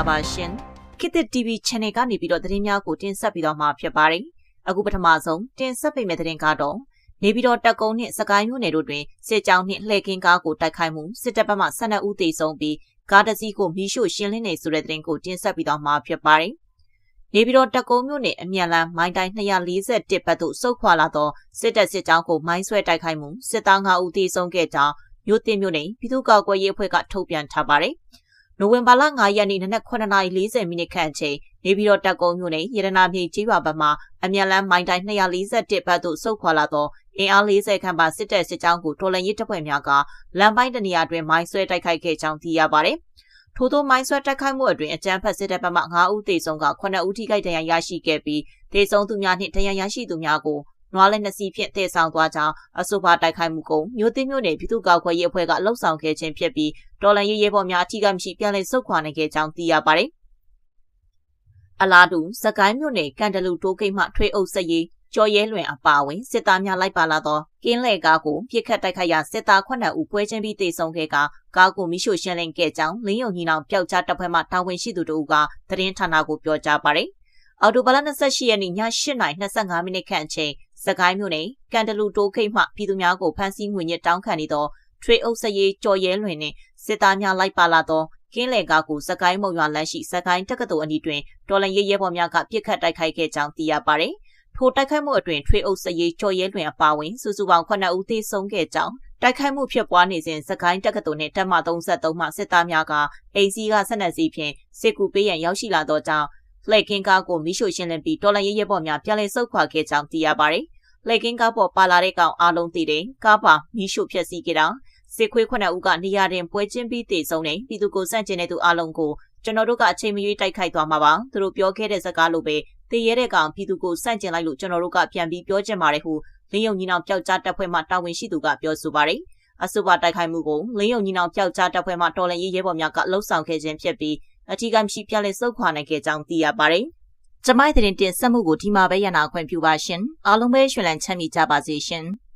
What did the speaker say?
လာပါရှင်ခေတ်သစ် TV Channel ကနေပြီးတော့သတင်းများကိုတင်ဆက်ပြီးတော့မှာဖြစ်ပါတယ်အခုပထမဆုံးတင်ဆက်ပေးမယ့်သတင်းကတော့နေပြည်တော်တက်ကုန်းနှင့်စကိုင်းမြို့နယ်တို့တွင်စစ်ကြောင်းနှင့်လှည့်ကင်းကားကိုတိုက်ခိုက်မှုစစ်တပ်ဘက်မှ12ဦးသေဆုံးပြီးကားတစ်စီးကိုမီးရှို့ရှင်းလင်းနေဆိုတဲ့သတင်းကိုတင်ဆက်ပြီးတော့မှာဖြစ်ပါတယ်နေပြည်တော်တက်ကုန်းမြို့နယ်အမြန်လမ်းမိုင်းတိုင်း241ဘက်သို့စုတ်ခွာလာသောစစ်တပ်စစ်ကြောင်းကိုမိုင်းဆွဲတိုက်ခိုက်မှုစစ်သား9ဦးသေဆုံးခဲ့ကြောင်းမြို့တင်မြို့နယ်ပြည်သူ့ကောက်ကွယ်ရေးအဖွဲ့ကထုတ်ပြန်ထားပါတယ်။ နိုဝင်ဘာလ9ရက်နေ့နနက်9:40မိနစ်ခန့်အချိန်နေပြည်တော်တက်ကုန်းမြို့နယ်ရတနာမြေကြီးပါဘက်မှအမြန်လမ်းမိုင်းတိုင်း241ဘက်သို့စုတ်ခွာလာသောအင်အား40ခန့်ပါစစ်တပ်စစ်ကြောင်းကိုတော်လှန်ရေးတပ်ဖွဲ့များကလမ်းပိုင်းတနေရာတွင်မိုင်းဆွဲတိုက်ခိုက်ခဲ့ကြောင်းသိရပါတယ်။ထို့သောမိုင်းဆွဲတိုက်ခိုက်မှုအတွင်အကြမ်းဖက်စစ်တပ်ဘက်မှ9ဦးသေဆုံးက9ဦးထိခိုက်ဒဏ်ရာရရှိခဲ့ပြီးသေဆုံးသူများနှင့်ဒဏ်ရာရရှိသူများကို နွားလက်နှစ်စီးဖြင့်တည်ဆောင်သွားကြောင်းအဆိုပါတိုက်ခိုက်မှုကိုမြို့သိမြို့နယ်ပြည်သူ့ကောက်ခွဲရေးအဖွဲ့ကလှုပ်ဆောင်ခဲ့ခြင်းဖြစ်ပြီးတော်လန်ရေးရဲဘော်များအထူးကမရှိပြန်လည်ဆုတ်ခွာနိုင်ခဲ့ကြောင်းသိရပါတယ်။အလားတူစကိုင်းမြို့နယ်ကန်တလူတိုးကိတ်မှထွေးအုပ်စက်ရေးကျော်ရဲလွင်အပါဝင်စစ်သားများလိုက်ပါလာသောကင်းလေကားကိုပြစ်ခတ်တိုက်ခိုက်ရာစစ်သား9ဦးပွဲချင်းပြီးတေဆုံးခဲ့ကကားကိုမိရှို့ရှင်းလင်းခဲ့ကြောင်းလင်းယုံညီနောင်ပျောက်ကြားတပ်ဖွဲ့မှတာဝန်ရှိသူတို့ကသတင်းဌာနကိုပြောကြားပါတယ်။အော်တိုဘလ28ရက်နေ့ည8:25မိနစ်ခန့်အချိန် စကိုင်းမြို့နယ်ကန်တလူတိုးခိတ်မှပြည်သူများကိုဖမ်းဆီးငွေညစ်တောင်းခံနေသောထွေအုပ်စရေးကြော်ရဲလွင်နှင့်စစ်သားများလိုက်ပါလာသောကင်းလေကားကိုစကိုင်းမုံရွာလမ်းရှိစကိုင်းတက္ကသိုလ်အနီးတွင်တော်လန်ရေးရဲဘော်များကပြစ်ခတ်တိုက်ခိုက်ခဲ့ကြောင်းသိရပါသည်။ထိုတိုက်ခိုက်မှုအတွင်ထွေအုပ်စရေးကြော်ရဲလွင်အပါဝင်စုစုပေါင်း9ဦးသေဆုံးခဲ့ကြောင်းတိုက်ခိုက်မှုဖြစ်ပွားနေစဉ်စကိုင်းတက္ကသိုလ်နှင့်တပ်မ33မှစစ်သားများကအိမ်စီးကဆက်နက်စီးဖြင့်စစ်ကူပေးရန်ရောက်ရှိလာသောကြောင့် လှည့်ကင်းကားကိုမိရှို့ရှင်းလင်းပြီးတော်လန်ရေးရဲဘော်များပြန်လည်ဆုတ်ခွာခဲ့ကြောင်းသိရပါသည်။လှည့်ကင်းကားပေါ်ပါလာတဲ့ကောင်အားလုံးသိတယ်ကားပါမီးရှို့ဖျက်ဆီးခဲ့တာစစ်ခွေးခုနှစ်ဦးကနေရာတင်ပွဲချင်းပြီးတည်ဆုံးနေပြည်သူကိုစန့်ကျင်တဲ့သူအားလုံးကိုကျွန်တော်တို့ကအချိန်မရွေးတိုက်ခိုက်သွားမှာပါသူတို့ပြောခဲ့တဲ့စကားလိုပဲတည်ရတဲ့ကောင်ပြည်သူကိုစန့်ကျင်လိုက်လို့ကျွန်တော်တို့ကပြန်ပြီးပြောချင်ပါတယ်ဟုလင်းယုံညီနောင်ပျောက်ကြားတပ်ဖွဲ့မှတာဝန်ရှိသူကပြောဆိုပါတယ်အဆိုပါတိုက်ခိုက်မှုကိုလင်းယုံညီနောင်ပျောက်ကြားတပ်ဖွဲ့မှတော်လှန်ရေးရဲဘော်များကလှုပ်ဆောင်ခဲ့ခြင်းဖြစ်ပြီး အထူးကမရှိပြလဲစုခွာနိုင်ခဲ့ကြောင်းသိရပါတယ်။ကျမိုက်တဲ့တင်ဆက်မှုကိုဒီမှာပဲရနာခွင့်ပြုပါရှင်အားလုံးပဲရှင်လန်းချမ်းမြေကြပါစေရှင်။